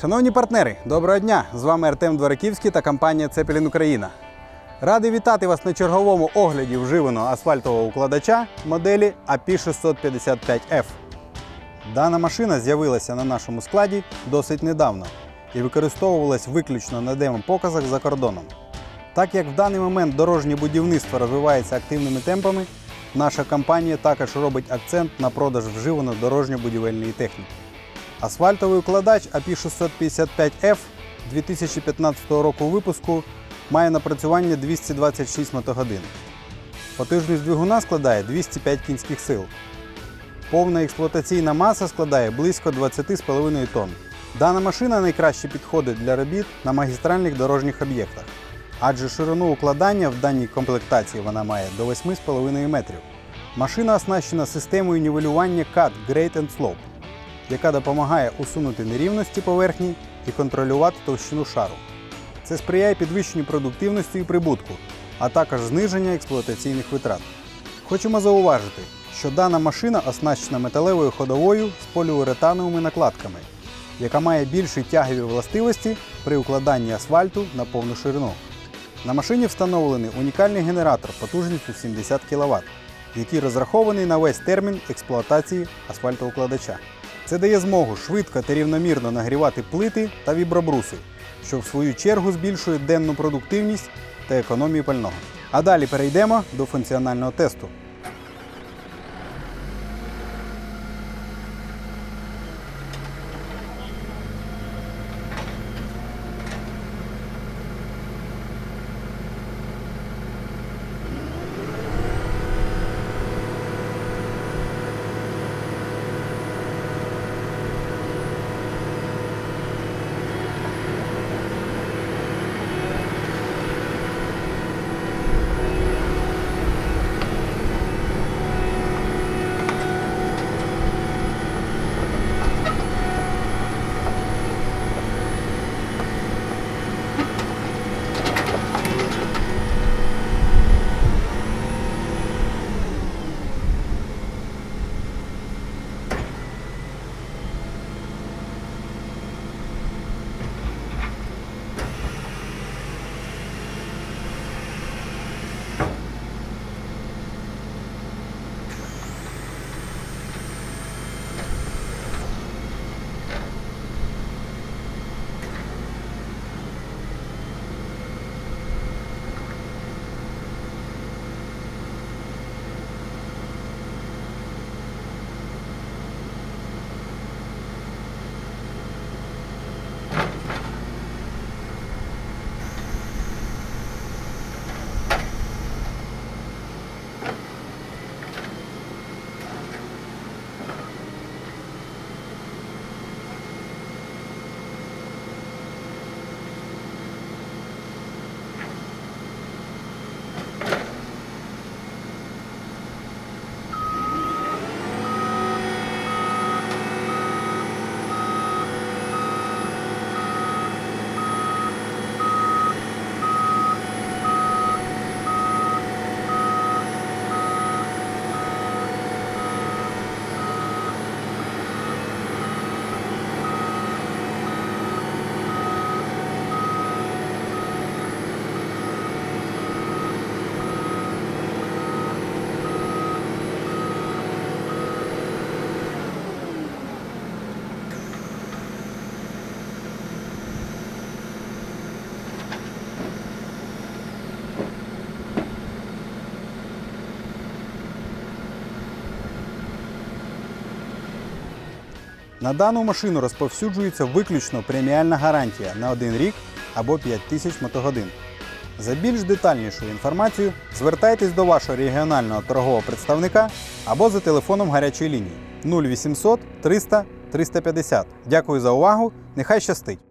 Шановні партнери, доброго дня! З вами Артем Двораківський та компанія Цепелін Україна. Радий вітати вас на черговому огляді вживаного асфальтового укладача моделі AP655F. Дана машина з'явилася на нашому складі досить недавно і використовувалась виключно на демо-показах за кордоном. Так як в даний момент дорожнє будівництво розвивається активними темпами, наша компанія також робить акцент на продаж вживано дорожньо-будівельної техніки. Асфальтовий укладач AP655F 2015 року випуску має напрацювання 226 мотогодин. Потужність двигуна складає 205 кінських сил. Повна експлуатаційна маса складає близько 20,5 тонн. Дана машина найкраще підходить для робіт на магістральних дорожніх об'єктах, адже ширину укладання в даній комплектації вона має до 8,5 метрів. Машина оснащена системою нівелювання Cut Grade and Slope, яка допомагає усунути нерівності поверхні і контролювати товщину шару. Це сприяє підвищенню продуктивності і прибутку, а також зниження експлуатаційних витрат. Хочемо зауважити, що дана машина оснащена металевою ходовою з поліуретановими накладками, яка має більші тягові властивості при укладанні асфальту на повну ширину. На машині встановлений унікальний генератор потужністю 70 кВт, який розрахований на весь термін експлуатації асфальтоукладача. Це дає змогу швидко та рівномірно нагрівати плити та вібробруси, що в свою чергу збільшує денну продуктивність та економію пального. А далі перейдемо до функціонального тесту. На дану машину розповсюджується виключно преміальна гарантія на один рік або 5000 мотогодин. За більш детальнішу інформацію звертайтесь до вашого регіонального торгового представника або за телефоном гарячої лінії 0800 300 350. Дякую за увагу. Нехай щастить!